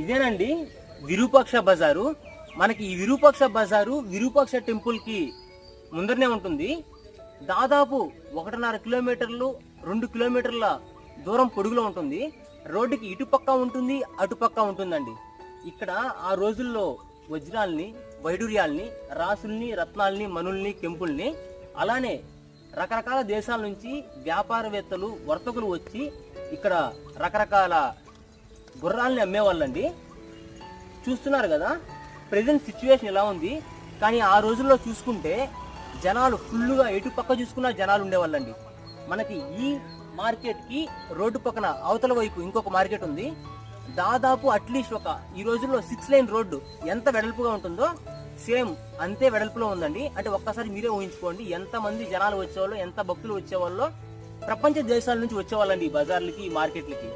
ఇదేనండి విరూపాక్ష బజారు. మనకి ఈ విరూపాక్ష బజారు విరూపాక్ష టెంపుల్కి ముందరనే ఉంటుంది. దాదాపు ఒకటిన్నర కిలోమీటర్లు రెండు కిలోమీటర్ల దూరం పొడుగులో ఉంటుంది. రోడ్డుకి ఇటుపక్క ఉంటుంది అటుపక్క ఉంటుందండి. ఇక్కడ ఆ రోజుల్లో వజ్రాల్ని వైడూర్యాల్ని రాసుల్ని రత్నాల్ని మనుల్ని కెంపుల్ని అలానే రకరకాల దేశాల నుంచి వ్యాపారవేత్తలు వర్తకులు వచ్చి ఇక్కడ రకరకాల గుర్రాల్ని అమ్మేవాళ్ళండి. చూస్తున్నారు కదా ప్రజెంట్ సిచ్యువేషన్ ఎలా ఉంది? కానీ ఆ రోజుల్లో చూసుకుంటే జనాలు ఫుల్గా ఎటు పక్క చూసుకున్న జనాలు ఉండేవాళ్ళండి. మనకి ఈ మార్కెట్కి రోడ్డు పక్కన అవతల వైపు ఇంకొక మార్కెట్ ఉంది. దాదాపు అట్లీస్ట్ ఒక ఈ రోజుల్లో సిక్స్ లైన్ రోడ్డు ఎంత వెడల్పుగా ఉంటుందో సేమ్ అంతే వెడల్పులో ఉందండి. అంటే ఒక్కసారి మీరే ఊహించుకోండి ఎంత మంది జనాలు వచ్చేవాళ్ళు ఎంత భక్తులు వచ్చేవాళ్ళో ప్రపంచ దేశాల నుంచి వచ్చేవాళ్ళండి ఈ బజార్లకి ఈ మార్కెట్లకి.